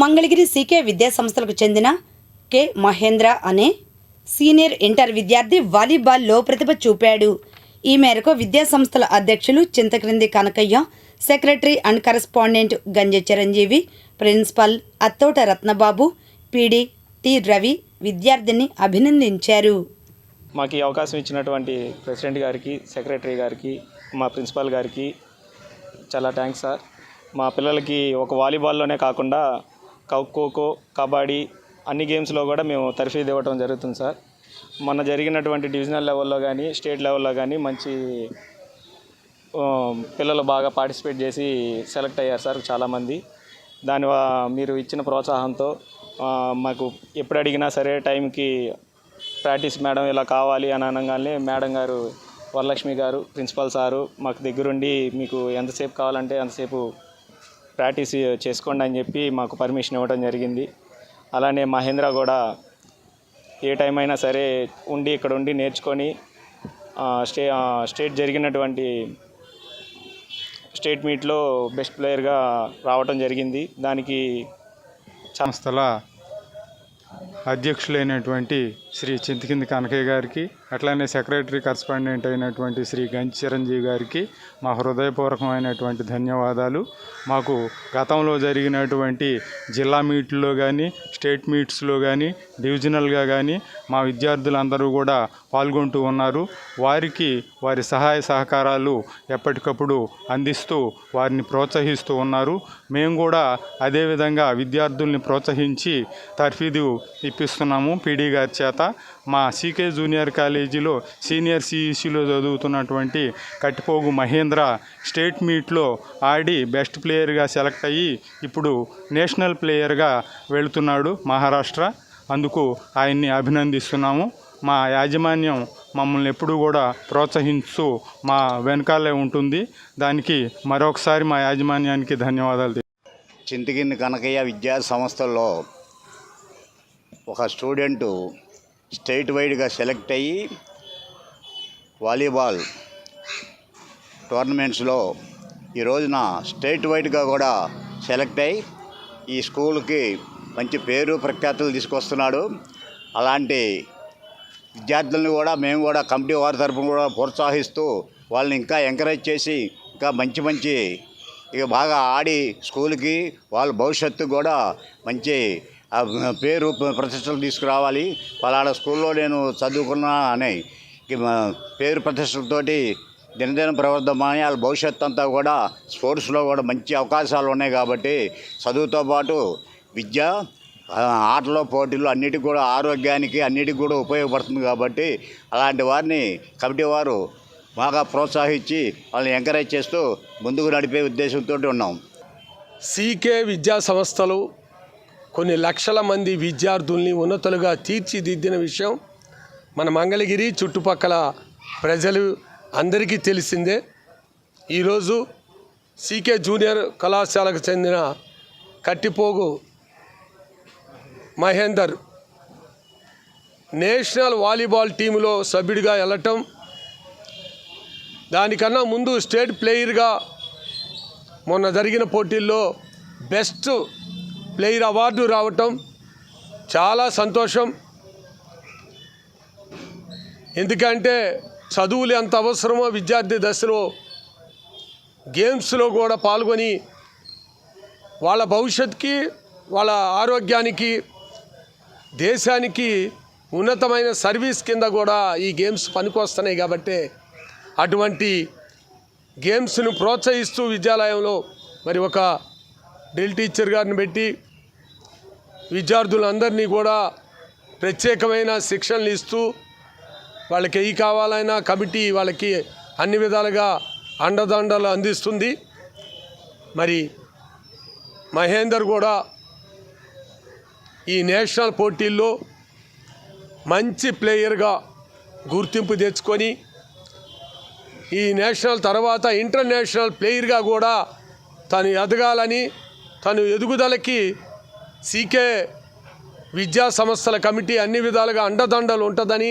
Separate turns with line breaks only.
Mangalagiri CK విద్యా సంస్థలకు చెందిన కె. మహేంద్ర అనే సీనియర్ ఇంటర్ విద్యార్థి వాలీబాల్లో ప్రతిభ చూపాడు. ఈ మేరకు విద్యా సంస్థల అధ్యక్షులు Chintakrindi Kanakaiah secretary and correspondent Ganje Chiranjeevi principal Attota Ratnababu PD T Ravi విద్యార్థిని అభినందించారు.
మాకు ఈ అవకాశం ఇచ్చినటువంటి ప్రెసిడెంట్ గారికి సెక్రటరీ గారికి మా ప్రిన్సిపాల్ గారికి చాలా థ్యాంక్స్ సార్. మా పిల్లలకి ఒక వాలీబాల్లోనే కాకుండా ఖోఖో కబడ్డీ అన్ని గేమ్స్లో కూడా మేము తర్ఫీదు ఇవ్వడం జరుగుతుంది సార్. మొన్న జరిగినటువంటి డివిజనల్ లెవెల్లో కానీ స్టేట్ లెవెల్లో కానీ మంచి పిల్లలు బాగా పార్టిసిపేట్ చేసి సెలెక్ట్ అయ్యారు సార్ చాలామంది దాని మీరు ఇచ్చిన ప్రోత్సాహంతో మాకు ఎప్పుడు అడిగినా సరే టైంకి ప్రాక్టీస్ మేడం ఇలా కావాలి అని అనగానే మేడం గారు వరలక్ష్మి గారు ప్రిన్సిపల్ సారు మాకు దగ్గరుండి మీకు ఎంతసేపు కావాలంటే అంతసేపు ప్రాక్టీస్ చేసుకోండి అని చెప్పి మాకు పర్మిషన్ ఇవ్వడం జరిగింది. అలానే మహేంద్ర కూడా ఏ టైం అయినా సరే ఉండి ఇక్కడ ఉండి నేర్చుకొని స్టే స్టేట్ జరిగినటువంటి స్టేట్ మీట్లో బెస్ట్ ప్లేయర్గా రావటం జరిగింది. దానికి
సంస్థల అధ్యక్షులైనటువంటి శ్రీ చింతకింది కనకయ్య గారికి అట్లానే సెక్రటరీ కరస్పాండెంట్ అయినటువంటి శ్రీ గంచి చిరంజీవి గారికి మా హృదయపూర్వకమైనటువంటి ధన్యవాదాలు. మాకు గతంలో జరిగినటువంటి జిల్లా మీట్లో కానీ స్టేట్ మీట్స్లో కానీ డివిజనల్గా కానీ మా విద్యార్థులందరూ కూడా పాల్గొంటూ ఉన్నారు. వారికి వారి సహాయ సహకారాలు ఎప్పటికప్పుడు అందిస్తూ వారిని ప్రోత్సహిస్తూ ఉన్నారు. మేము కూడా అదేవిధంగా విద్యార్థుల్ని ప్రోత్సహించి తర్ఫీదు ఇప్పిస్తున్నాము పీడీ గారి చేత. మా సీకే జూనియర్ కాలేజీలో సీనియర్ సిఈసిలో చదువుతున్నటువంటి కట్టిపోగు మహేంద్ర స్టేట్ మీట్లో ఆడి బెస్ట్ ప్లేయర్గా సెలెక్ట్ అయ్యి ఇప్పుడు నేషనల్ ప్లేయర్గా వెళుతున్నాడు మహారాష్ట్ర. అందుకు ఆయన్ని అభినందిస్తున్నాము. మా యాజమాన్యం మమ్మల్ని ఎప్పుడూ కూడా ప్రోత్సహిస్తూ మా వెనకాలే ఉంటుంది. దానికి మరొకసారి మా యాజమాన్యానికి ధన్యవాదాలు తెలి-
చింతకింది కనకయ్య విద్యా సంస్థల్లో ఒక స్టూడెంటు స్టేట్ వైడ్గా సెలెక్ట్ అయ్యి వాలీబాల్ టోర్నమెంట్స్లో ఈ రోజున స్టేట్ వైడ్గా కూడా సెలెక్ట్ అయ్యి ఈ స్కూల్కి మంచి పేరు ప్రఖ్యాతులు తీసుకొస్తున్నాడు. అలాంటి విద్యార్థులను కూడా మేము కూడా కమిటీ వారి తరఫున కూడా ప్రోత్సహిస్తూ వాళ్ళని ఇంకా ఎంకరేజ్ చేసి ఇంకా మంచి మంచి ఇక బాగా ఆడి స్కూల్కి వాళ్ళ భవిష్యత్తు కూడా మంచి పేరు ప్రతిష్టలు తీసుకురావాలి. పలానా స్కూల్లో నేను చదువుకున్నా అని పేరు ప్రతిష్టలతోటి దినదిన ప్రవర్ధమని వాళ్ళ భవిష్యత్తు అంతా కూడా స్పోర్ట్స్లో కూడా మంచి అవకాశాలు ఉన్నాయి కాబట్టి చదువుతో పాటు విద్య ఆటలో పోటీలు అన్నిటికి కూడా ఆరోగ్యానికి అన్నిటికి కూడా ఉపయోగపడుతుంది కాబట్టి అలాంటి వారిని కమిటీ వారు బాగా ప్రోత్సహించి వాళ్ళని ఎంకరేజ్ చేస్తూ ముందుకు నడిపే ఉద్దేశంతో ఉన్నాం.
సీకే విద్యా సంస్థలు కొన్ని లక్షల మంది విద్యార్థుల్ని ఉన్నతులుగా తీర్చిదిద్దిన విషయం మన మంగళగిరి చుట్టుపక్కల ప్రజలు అందరికీ తెలిసిందే. ఈరోజు సీకే జూనియర్ కళాశాలకు చెందిన కట్టిపోగు మహేందర్ నేషనల్ వాలీబాల్ టీంలో సభ్యుడిగా వెళ్ళటం దానికన్నా ముందు స్టేట్ ప్లేయర్గా మొన్న జరిగిన పోటీల్లో బెస్ట్ ప్లేయర్ అవార్డు రావటం చాలా సంతోషం. ఎందుకంటే చదువులు ఎంత అవసరమో విద్యార్థి దశలో? గేమ్స్లో కూడా పాల్గొని వాళ్ళ భవిష్యత్తుకి వాళ్ళ ఆరోగ్యానికి దేశానికి ఉన్నతమైన సర్వీస్ కింద కూడా ఈ గేమ్స్ పనికొస్తున్నాయి కాబట్టి అటువంటి గేమ్స్ను ప్రోత్సహిస్తూ విద్యాలయంలో మరి ఒక డ్రిల్ టీచర్ గారిని పెట్టి విద్యార్థులందరినీ కూడా ప్రత్యేకమైన శిక్షణలు ఇస్తూ వాళ్ళకి ఏ కావాలైనా కమిటీ వాళ్ళకి అన్ని విధాలుగా అండదండలు అందిస్తుంది. మరి మహేందర్ కూడా ఈ నేషనల్ పోటీల్లో మంచి ప్లేయర్గా గుర్తింపు తెచ్చుకొని ఈ నేషనల్ తర్వాత ఇంటర్నేషనల్ ప్లేయర్గా కూడా తను ఎదగాలని తను ఎదుగుదలకి సీకే విద్యా సంస్థల కమిటీ అన్ని విధాలుగా అండదండలు ఉంటుందని